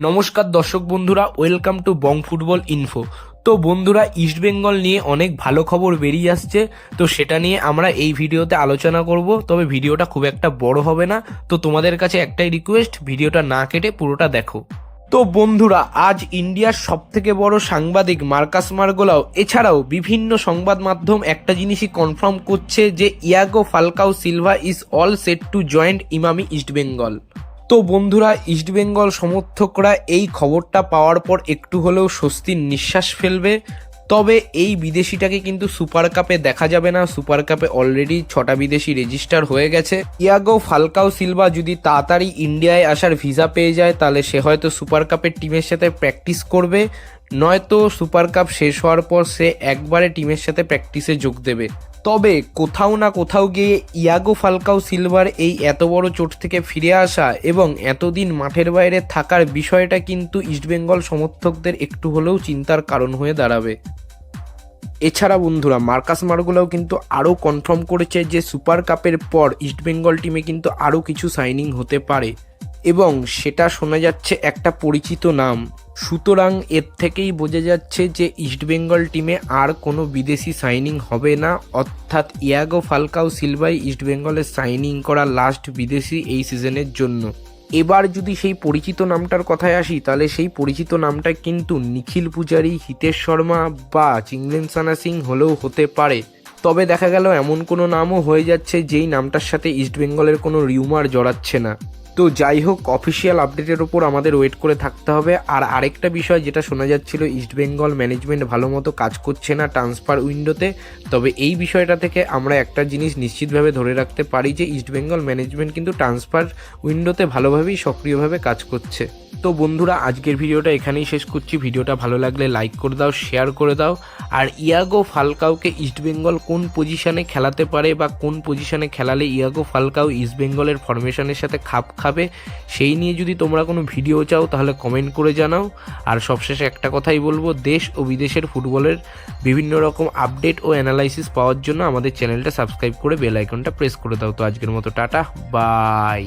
নমস্কার দর্শক বন্ধুরা welcome to bong football info তো বন্ধুরা ইস্টবেঙ্গল নিয়ে অনেক ভালো খবর বেরিয়ে আসছে, তো সেটা নিয়ে আমরা এই ভিডিওতে আলোচনা করব। তবে ভিডিওটা খুব একটা বড় হবে না, তো তোমাদের কাছে একটাই রিকোয়েস্ট ভিডিওটা না কেটে পুরোটা দেখো। তো বন্ধুরা, আজ ইন্ডিয়ার সব থেকে বড় সাংবাদিক মার্কাস মার্গোলাও, এছাড়াও বিভিন্ন সংবাদ মাধ্যম একটা জিনিসই কনফার্ম করছে যে Iago Falcao Silva is all set to joint Emami East Bengal তো বন্ধুরা ইস্টবেঙ্গল সমর্থকরা এই খবরটা পাওয়ার পর একটু হলেও স্বস্তির নিঃশ্বাস ফেলবে। তবে এই বিদেশিটাকে কিন্তু সুপার কাপে দেখা যাবে না। সুপার কাপে অলরেডি ছটা বিদেশি রেজিস্টার হয়ে গেছে। ইয়াগো ফালকাও সিলভা যদি তাড়াতাড়ি ইন্ডিয়ায় আসার ভিসা পেয়ে যায়, তাহলে সে হয়তো সুপার কাপের টিমের সাথে প্র্যাকটিস করবে। নয়তো সুপার কাপ শেষ হওয়ার পর সে একবারে টিমের সাথে প্র্যাকটিসে যোগ দেবে। তবে কোথাও না কোথাও গিয়ে ইয়াগো ফালকাও সিলভার এই এত বড় চোট থেকে ফিরে আসা এবং এতদিন মাঠের বাইরে থাকার বিষয়টা কিন্তু ইস্টবেঙ্গল সমর্থকদের একটু হলেও চিন্তার কারণ হয়ে দাঁড়াবে। এছাড়া বন্ধুরা, মার্কাস মার্গোলাও কিন্তু আরও কনফার্ম করেছে যে সুপার কাপের পর ইস্টবেঙ্গল টিমে কিন্তু আরও কিছু সাইনিং হতে পারে। এবং সেটা শোনা যাচ্ছে একটা পরিচিত নাম। সুতরাং এর থেকেই বোঝা যাচ্ছে যে ইস্টবেঙ্গল টিমে আর কোনো বিদেশি সাইনিং হবে না, অর্থাৎ ইয়াগো ফালকাও সিলভাই ইস্টবেঙ্গলের সাইনিং করা লাস্ট বিদেশি এই সিজনের জন্য। এবার যদি সেই পরিচিত নামটার কথায় আসি, তাহলে সেই পরিচিত নামটা কিন্তু নিখিল পূজারি, হিতেশ শর্মা বা চিংলেন সানা সিং হলেও হতে পারে। তবে দেখা গেল এমন কোনো নামও হয়ে যাচ্ছে যেই নামটার সাথে ইস্টবেঙ্গলের কোনো রিউমার জড়াচ্ছে না। তো যাই হোক অফিসিয়াল আপডেটের ওপর আমাদের ওয়েট করে থাকতে হবে। আর আরেকটা বিষয় যেটা শোনা যাচ্ছিল ইস্টবেঙ্গল ম্যানেজমেন্ট ভালো মতো কাজ করছে না ট্রান্সফার উইন্ডোতে তবে এই বিষয়টা থেকে আমরা একটা জিনিস নিশ্চিতভাবে ধরে রাখতে পারি যে ইস্টবেঙ্গল ম্যানেজমেন্ট কিন্তু ট্রান্সফার উইন্ডোতে ভালোভাবেই সক্রিয়ভাবে কাজ করছে। তো বন্ধুরা, আজকের ভিডিওটা এখানেই শেষ করছি। ভিডিওটা ভালো লাগলে লাইক করে দাও শেয়ার করে দাও। আর ইয়াগো ফালকাওকে ইস্টবেঙ্গল কোন পজিশনে খেলাতে পারে বা কোন পজিশনে খেলালে ইয়াগো ফালকাও ইস্টবেঙ্গলের ফরমেশনের সাথে খাপ খাবে সেই নিয়ে যদি তোমরা কোনো ভিডিও চাও, তাহলে কমেন্ট করে জানাও। আর সবশেষে একটা কথাই বলব, দেশ ও বিদেশের ফুটবলের বিভিন্ন রকম আপডেট ও অ্যানালাইসিস পাওয়ার জন্য আমাদের চ্যানেলটা সাবস্ক্রাইব করে বেল আইকনটা প্রেস করে দাও। তো আজকের মতো টাটা বাই